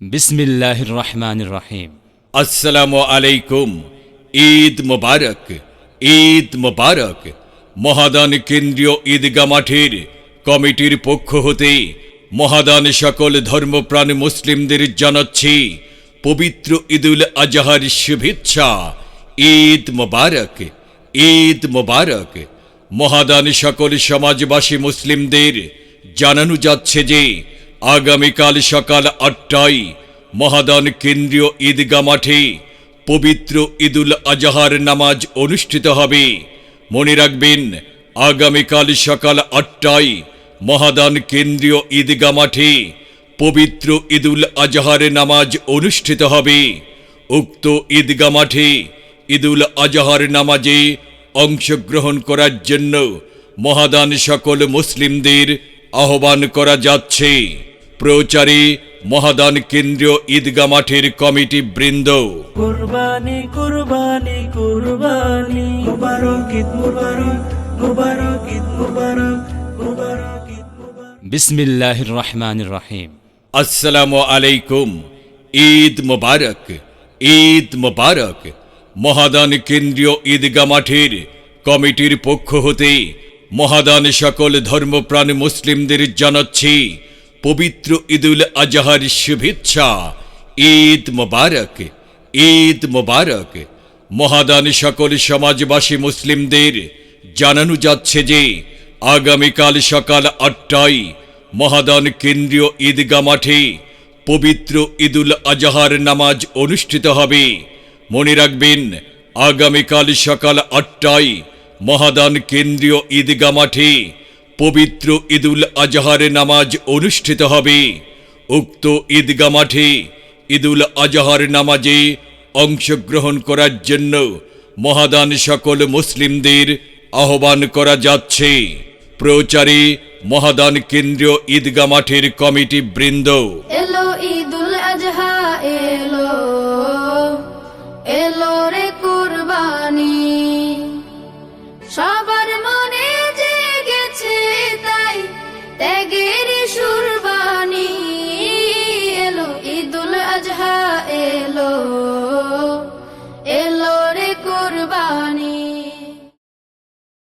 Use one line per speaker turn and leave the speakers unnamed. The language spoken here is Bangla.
বিসমিল্লাহির রহমানির রহিম
আসসালামু আলাইকুম। ঈদ মোবারক ঈদ মোবারক। মহাদান কেন্দ্রীয় ঈদগা মাঠের কমিটির পক্ষ হতে মহাদান সকল ধর্মপ্রাণ মুসলিমদের জানাচ্ছি পবিত্র ঈদুল আজহার শুভেচ্ছা। ঈদ মোবারক ঈদ মোবারক। মহাদান সকল সমাজবাসী মুসলিমদের জানানো যাচ্ছে যে আগামীকাল সকাল আটটায় মহাদান কেন্দ্রীয় ঈদগা মাঠে পবিত্র ঈদুল আজহার নামাজ অনুষ্ঠিত হবে। মনে রাখবেন আগামীকাল সকাল আটটায় মহাদান কেন্দ্রীয় ঈদগা মাঠে পবিত্র ঈদুল আজহার নামাজ অনুষ্ঠিত হবে। উক্ত ঈদগা মাঠে ঈদুল আজহার নামাজে অংশগ্রহণ করার জন্য মহাদান সকল মুসলিমদের আহ্বান করা যাচ্ছে। প্রচারে মহাদান কেন্দ্রীয় ঈদগা মাঠের কমিটি বৃন্দ।
কুরবানি কুরবানি কুরবানি। মুবারক ঈদ মুবারক মুবারক ঈদ মুবারক মুবারক ঈদ মুবারক।
বিসমিল্লাহির রহমানির রহিম।
আসসালামু আলাইকুম। ঈদ মোবারক ঈদ মোবারক। মহাদান কেন্দ্রীয় ঈদগা মাঠের কমিটির পক্ষ হতে মহাদান সকল ধর্মপ্রাণ মুসলিমদের জানাচ্ছি পবিত্র ঈদুল আজহার শুভেচ্ছা। ঈদ মোবারক ঈদ মোবারক। মহাদান সকল সমাজবাসী মুসলিমদের। জানানো যাচ্ছে যে, আগামীকাল সকাল আটটায় মহাদান কেন্দ্রীয় ঈদগা মাঠে পবিত্র ঈদুল আজহার নামাজ অনুষ্ঠিত হবে। মনে রাখবেন, আগামীকাল সকাল আটটায় মহাদান কেন্দ্রীয় ঈদগা মাঠে পবিত্র ঈদুল আজহার নামাজ অনুষ্ঠিত হবে। উক্ত ঈদগা মাঠে ঈদুল আজহার নামাজে অংশগ্রহণ করার জন্য মহাদান সকল মুসলিমদের আহ্বান করা যাচ্ছে। প্রচারে মহাদান কেন্দ্রীয় ঈদগা মাঠের কমিটি বৃন্দ।
এলো ঈদুল আজহা, এলো।